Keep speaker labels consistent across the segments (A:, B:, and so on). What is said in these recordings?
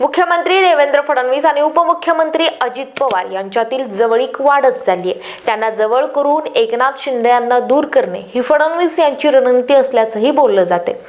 A: मुख्यमंत्री देवेंद्र फडणवीस आणि उपमुख्यमंत्री अजित पवार यांच्यातील जवळीक वाढत चालली आहे. त्यांना जवळ करून एकनाथ शिंदे यांना दूर करणे ही फडणवीस यांची रणनीती असल्याचंही बोललं जाते.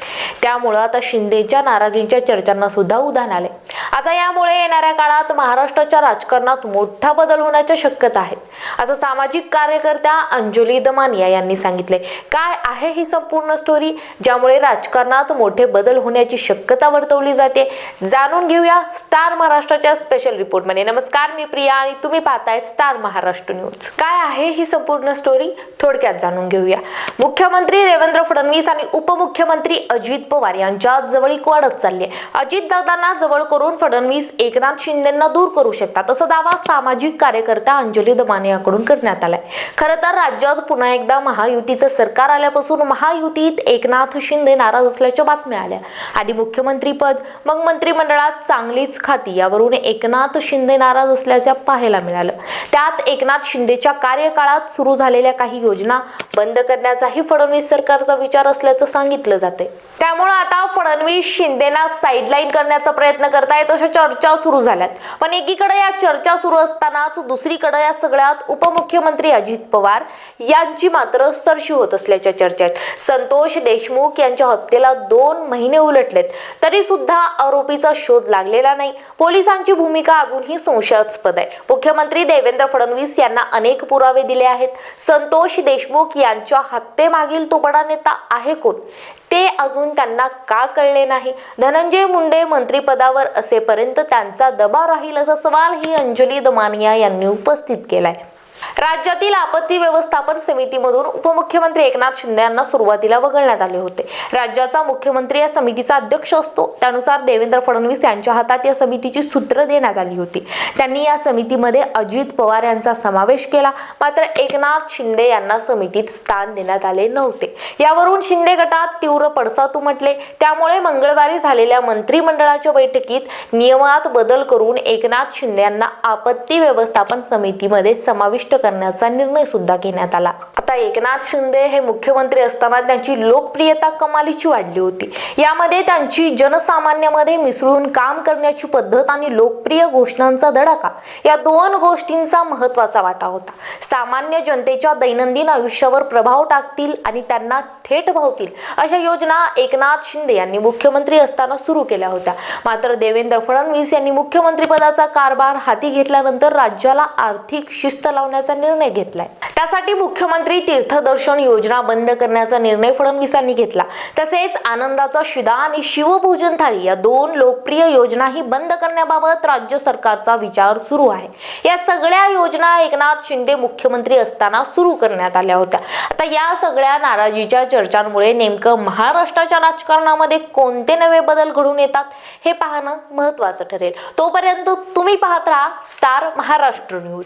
A: त्यामुळं आता शिंदेच्या नाराजींच्या चर्चांना सुद्धा उधाण आले आता यामुळे येणाऱ्या काळात महाराष्ट्राच्या राजकारणात मोठा बदल होण्याच्या शक्यता आहेत असं सामाजिक कार्यकर्त्या अंजली दमानिया यांनी सांगितले काय आहे ही संपूर्ण स्टोरी ज्यामुळे राजकारणात मोठे बदल होण्याची शक्यता वर्तवली जाते. जाणून घेऊया स्टार महाराष्ट्राच्या स्पेशल रिपोर्टमध्ये नमस्कार मी प्रिया आणि तुम्ही पाहताय स्टार महाराष्ट्र न्यूज काय आहे ही संपूर्ण स्टोरी थोडक्यात जाणून घेऊया. मुख्यमंत्री देवेंद्र फडणवीस आणि उपमुख्यमंत्री अजित पवार यांच्या जवळीक वाढत चालली आहे अजित दादांना जवळ करून फडणवीस एकनाथ शिंदेंना दूर करू शकतात असा दावा सामाजिक कार्यकर्त्या अंजली दमाने याकडून करण्यात आलाय. खरं तर राज्यात पुन्हा एकदा महायुतीचं सरकार आल्यापासून महायुतीत एकनाथ शिंदे नाराज असल्याच्या बातम्या आल्या. आधी मुख्यमंत्री पद मग मंत्रिमंडळात चांगलीच खाती. यावरून एकनाथ शिंदे नाराज असल्याचं पाहायला मिळालं. त्यात एकनाथ शिंदेच्या कार्यकाळात सुरू झालेल्या काही योजना बंद करण्याचाही फडणवीस सरकारचा विचार असल्याचं सांगितलं जाते त्यामुळे आता फडणवीस शिंदेना साईडलाईन करण्याचा प्रयत्न करतायत अशा चर्चा सुरू झाल्यात. पण एकीकडे या चर्चा सुरू असतानाच दुसरीकडे या सगळ्यात उपमुख्यमंत्री अजित पवार यांची मात्र सरशी होत असल्याच्या चर्चा आहेत संतोष देशमुख यांच्या हत्येला दोन महिने उलटलेत. तरी सुद्धा आरोपीचा शोध लागलेला नाही. पोलिसांची भूमिका अजूनही संशयास्पद आहे. मुख्यमंत्री देवेंद्र फडणवीस यांना अनेक पुरावे दिले आहेत. संतोष देशमुख यांच्या हत्येमागील तुपडा नेता आहे कोण? ते अजून त्यांना का कळले नाही. धनंजय मुंडे मंत्रिपदावर असेपर्यंत त्यांचा दबाव राहील असा सवाल ही अंजली दमानिया यांनी उपस्थित केलाय. राज्यातील आपत्ती व्यवस्थापन समितीमधून उपमुख्यमंत्री एकनाथ शिंदे यांना सुरुवातीला वगळण्यात आले होते. राज्याचा मुख्यमंत्री या समितीचा अध्यक्ष असतो. त्यानुसार देवेंद्र फडणवीस यांच्या हातात या समितीची सूत्र देण्यात आली होती. त्यांनी या समितीमध्ये अजित पवार यांचा समावेश केला. मात्र एकनाथ शिंदे यांना समितीत स्थान देण्यात आले नव्हते. यावरून शिंदे गटात तीव्र पडसाद उमटले. त्यामुळे मंगळवारी झालेल्या मंत्रिमंडळाच्या बैठकीत नियमात बदल करून एकनाथ शिंदे यांना आपत्ती व्यवस्थापन समितीमध्ये समाविष्ट करण्याचा निर्णय सुद्धा घेण्यात आला. आता एकनाथ शिंदे हे मुख्यमंत्री असताना त्यांची लोकप्रियता कमालीची वाढली होती. यामध्ये त्यांची जनसामान्यामध्ये मिसळून काम करण्याची पद्धत आणि लोकप्रिय घोषणांचा धडाका या दोन गोष्टींचा महत्त्वाचा वाटा होता. सामान्य जनतेच्या दैनंदिन आयुष्यावर प्रभाव टाकतील आणि त्यांना थेट भावतील अशा योजना एकनाथ शिंदे यांनी मुख्यमंत्री असताना सुरू केल्या होत्या. मात्र देवेंद्र फडणवीस यांनी मुख्यमंत्री पदाचा कारभार हाती घेतल्यानंतर राज्याला आर्थिक शिस्त लावण्याचा निर्णय घेतलाय. त्यासाठी मुख्यमंत्री तीर्थदर्शन योजना बंद करण्याचा निर्णय फडणवीसांनी घेतला. तसेच आनंदाचा शिदा आणि शिवभोजन थाळी या दोन लोकप्रिय योजनाही बंद करण्याबाबत राज्य सरकारचा विचार सुरू आहे. या सगळ्या योजना एकनाथ शिंदे मुख्यमंत्री असताना सुरू करण्यात आल्या होत्या. आता या सगळ्या नाराजीच्या चर्चांमुळे नेमकं महाराष्ट्राच्या राजकारणामध्ये कोणते नवे बदल घडून येतात हे पाहणं महत्वाचं ठरेल. तोपर्यंत तुम्ही पाहत राहा स्टार महाराष्ट्र न्यूज.